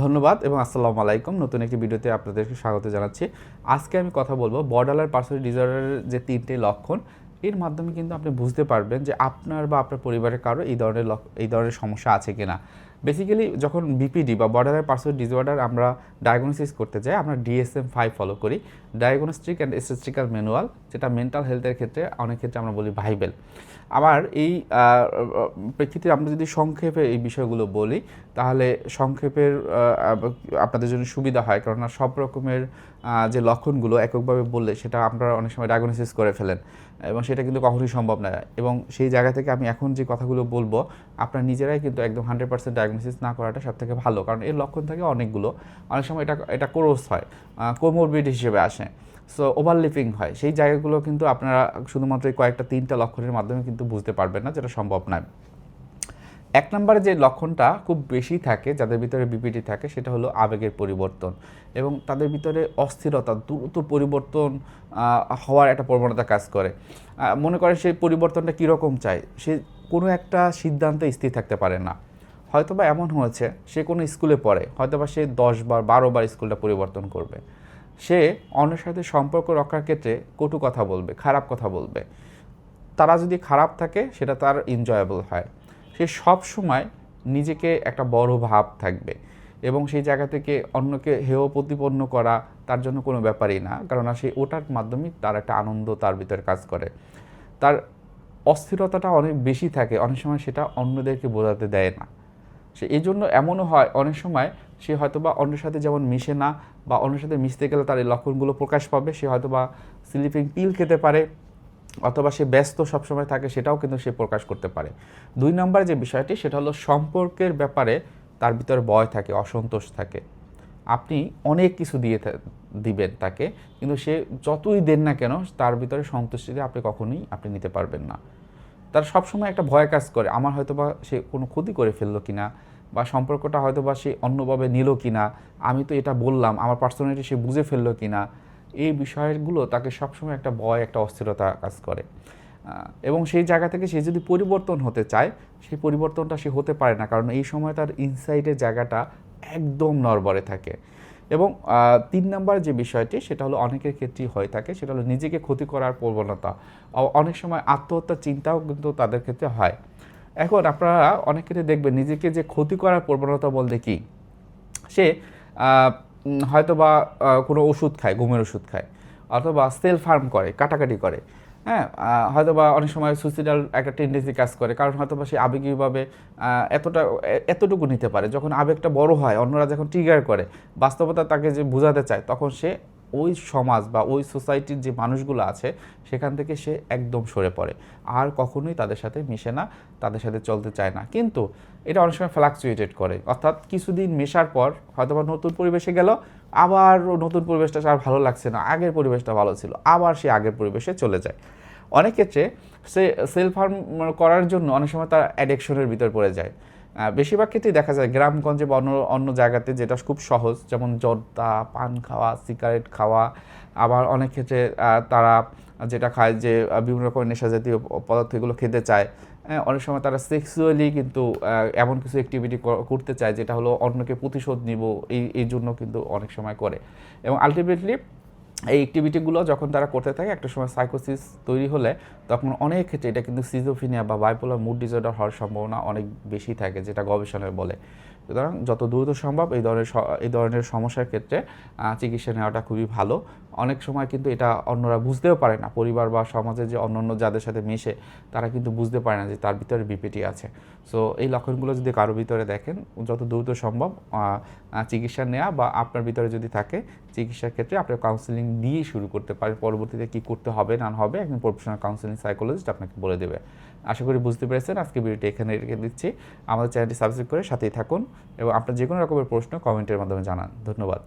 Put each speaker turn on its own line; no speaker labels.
ধন্যবাদ এবং আসসালামু আলাইকুম। নতুন একটি ভিডিওতে আপনাদেরকে স্বাগত জানাচ্ছি। আজকে আমি কথা বলব বর্ডালার পার্সোনাল ডিজার্ডারের যে তিনটে লক্ষণ, এর মাধ্যমে কিন্তু আপনি বুঝতে পারবেন যে আপনার বা আপনার পরিবারের কারও এই ধরনের এই ধরনের সমস্যা আছে কিনা। বেসিক্যালি যখন বিপিডি বা বর্ডার পার্সোনাল ডিসঅর্ডার আমরা ডায়াগনোসিস করতে যাই, আমরা ডিএসএম ফাইভ ফলো করি। ডায়াগনস্টিক অ্যান্ড স্ট্যাটিস্টিক্যাল ম্যানুয়াল যেটা মেন্টাল হেলথের ক্ষেত্রে অনেক ক্ষেত্রে আমরা বলি ভাইবেল আবার এই প্রেক্ষিতে আমরা যদি সংক্ষেপে এই বিষয়গুলো বলি, তাহলে সংক্ষেপের আপনাদের জন্য সুবিধা হয়। কেননা সব রকমের যে লক্ষণগুলো এককভাবে বললে সেটা আপনারা অনেক সময় ডায়াগনোসিস করে ফেলেন। এবং সেটা কিন্তু কখনোই সম্ভব নয় এবং সেই জায়গা থেকে আমি এখন যে কথাগুলো বলব, আপনারা নিজেরাই কিন্তু একদম হান্ড্রেড পার্সেন্ট ডায়াগনোসিস না করাটা সব থেকে ভালো। কারণ এর লক্ষণ থাকে অনেকগুলো। অনেক সময় এটা এটা কোরস হয় কোমোরবিড হিসেবে আসে। সো ওভারলিপিং হয়। সেই জায়গাগুলো কিন্তু আপনারা শুধুমাত্র কয়েকটা তিনটা লক্ষণের মাধ্যমে কিন্তু বুঝতে পারবেন না, যেটা সম্ভব নয়। এক নম্বরে যে লক্ষণটা খুব বেশি থাকে, যাদের ভিতরে বিপিটি থাকে, সেটা হলো আবেগের পরিবর্তন এবং তাদের ভিতরে অস্থিরতা, দ্রুত পরিবর্তন হওয়ার একটা প্রবণতা কাজ করে। মনে করেন সেই পরিবর্তনটা কীরকম চায় সে কোনো একটা সিদ্ধান্তে স্থির থাকতে পারে না। হয়তোবা এমন হয়েছে, সে কোনো স্কুলে পড়ে, হয়তোবা সে দশ বার, বারো বার স্কুলটা পরিবর্তন করবে। সে অন্যের সাথে সম্পর্ক রক্ষার ক্ষেত্রে কটু কথা বলবে, খারাপ কথা বলবে। তারা যদি খারাপ থাকে, সেটা তার এনজয়েবল হয়। সে সব সময় নিজেকে একটা বড় ভাব থাকবে এবং সেই জায়গা থেকে অন্যকে হেয় প্রতিপন্ন করা তার জন্য কোনো ব্যাপারই না কারণ সেই ওটার মাধ্যমে তার একটা আনন্দ তার ভিতরে কাজ করে। তার অস্থিরতাটা অনেক বেশি থাকে, অনেক সময় সেটা অন্যদেরকে বোঝাতে দেয় না। সে এই জন্য এমনও হয়, অনেক সময় সে হয়তো বা অন্যের সাথে যেমন মিশে না বা অন্যের সাথে মিশতে গেলে তার এই লক্ষণগুলো প্রকাশ পাবে, সে হয়তোবা স্লিপিং পিল খেতে পারে অথবা সে ব্যস্ত সবসময় থাকে, সেটাও কিন্তু সে প্রকাশ করতে পারে। দুই নম্বর যে বিষয়টি, সেটা হলো সম্পর্কের ব্যাপারে তার ভিতরে ভয় থাকে, অসন্তোষ থাকে। আপনি অনেক কিছু দিয়ে দিবেন তাকে, কিন্তু সে যতই দেন না কেন, তার ভিতরে সন্তুষ্টিতে আপনি কখনোই আপনি নিতে পারবেন না। তার সবসময় একটা ভয় কাজ করে, আমার হয়তো বা সে কোনো ক্ষতি করে ফেলল কিনা, বা সম্পর্কটা হয়তো বা সে অন্যভাবে নিল কিনা, আমি তো এটা বললাম, আমার পার্সোনালিটি সে বুঝে ফেলল কিনা এই বিষয়গুলো তাকে সবসময় একটা ভয়, একটা অস্থিরতা কাজ করে। এবং সেই জায়গা থেকে সে যদি পরিবর্তন হতে চায়, সেই পরিবর্তনটা সে হতে পারে না, কারণ এই সময় তার ইনসাইডের জায়গাটা একদম নড়বড়ে থাকে। এবং তিন নম্বর যে বিষয়টি, সেটা হলো অনেকের ক্ষেত্রেই হয়ে থাকে, সেটা হলো নিজেকে ক্ষতি করার প্রবণতা। অনেক সময় আত্মহত্যার চিন্তাও কিন্তু তাদের ক্ষেত্রে হয়। এখন আপনারা অনেক ক্ষেত্রে দেখবেন, নিজেকে যে ক্ষতি করার প্রবণতা বলতে কি? সে হয়তো বা কোনো ওষুধ খায়, ঘুমের ওষুধ খায়, অথবা সেল ফার্ম করে, কাটাকাটি করে হ্যাঁ? হয়তো বা অনেক সময় সুইসাইডাল একটা টেন্ডেন্সি কাজ করে, কারণ হয়তো বা সে আবেগিকভাবে এতটা এতটুকু নিতে পারে। যখন আবেগটা বড় হয়, অন্যরা যখন ট্রিগার করে, বাস্তবতা তাকে যে বোঝাতে চায়, তখন সে ওই সমাজ বা ওই সোসাইটির যে মানুষগুলো আছে, সেখান থেকে সে একদম সরে পড়ে। আর কখনোই তাদের সাথে মিশে না, তাদের সাথে চলতে চায় না। কিন্তু এটা অনেক সময় ফ্লাকচুয়েটেড করে। অর্থাৎ কিছুদিন মেশার পর হয়তো বা নতুন পরিবেশে গেল, আবার নতুন পরিবেশটা আর ভালো লাগছে না, আগের পরিবেশটা ভালো ছিল, আবার সে আগের পরিবেশে চলে যায়। অনেক ক্ষেত্রে সে সেলফ হার্ম করার জন্য অনেক সময় তার অ্যাডিকশনের ভিতর পড়ে যায়। বেশিরভাগ ক্ষেত্রেই দেখা যায় গ্রামগঞ্জে বা অন্য অন্য জায়গাতে যেটা খুব সহজ যেমন জর্দা পান খাওয়া সিগারেট খাওয়া আবার অনেক ক্ষেত্রে তারা যেটা খায় যে বিভিন্ন রকমের নেশা জাতীয় পদার্থ এগুলো খেতে চায়। হ্যাঁ, অনেক সময় তারা সেক্সুয়ালি কিন্তু এমন কিছু অ্যাক্টিভিটি করতে চায় যেটা হলো অন্যকে প্রতিশোধ নিব এই এই জন্য কিন্তু অনেক সময় করে। এবং আলটিমেটলি এই অ্যাক্টিভিটিগুলো যখন তারা করতে থাকে, একটা সময় সাইকোসিস তৈরি হলে তখন অনেক ক্ষেত্রে এটা কিন্তু সিজোফিনিয়া বা বাইপোলার মুড ডিসঅর্ডার হওয়ার সম্ভাবনা অনেক বেশি থাকে, যেটা গবেষণায় বলে। সুতরাং যত দ্রুত সম্ভব এই ধরনের এই ধরনের সমস্যার ক্ষেত্রে চিকিৎসা নেওয়াটা খুবই ভালো। অনেক সময় কিন্তু এটা অন্যরা বুঝতেও পারে না। পরিবার বা সমাজে যে অন্য অন্য যাদের সাথে মিশে, তারা কিন্তু বুঝতে পারে না যে তার ভিতরে বিপিটি আছে। সো এই লক্ষণগুলো যদি কারও ভিতরে দেখেন, যত দ্রুত সম্ভব চিকিৎসা নেওয়া বা আপনার ভিতরে যদি থাকে, চিকিৎসার ক্ষেত্রে আপনার কাউন্সিলিং দিয়ে শুরু করতে পারেন। পরবর্তীতে কি করতে হবে, না হবে, একজন প্রফেশনাল কাউন্সিলিং সাইকোলজিস্ট আপনাকে বলে দেবে। আশা করি বুঝতে পেরেছেন। আজকে ভিডিওটি এখানে রেখে দিচ্ছি। আমাদের চ্যানেলটি সাবস্ক্রাইব করে সাথেই থাকুন এবং আপনার যে কোনো রকমের প্রশ্ন কমেন্টের মাধ্যমে জানান। ধন্যবাদ।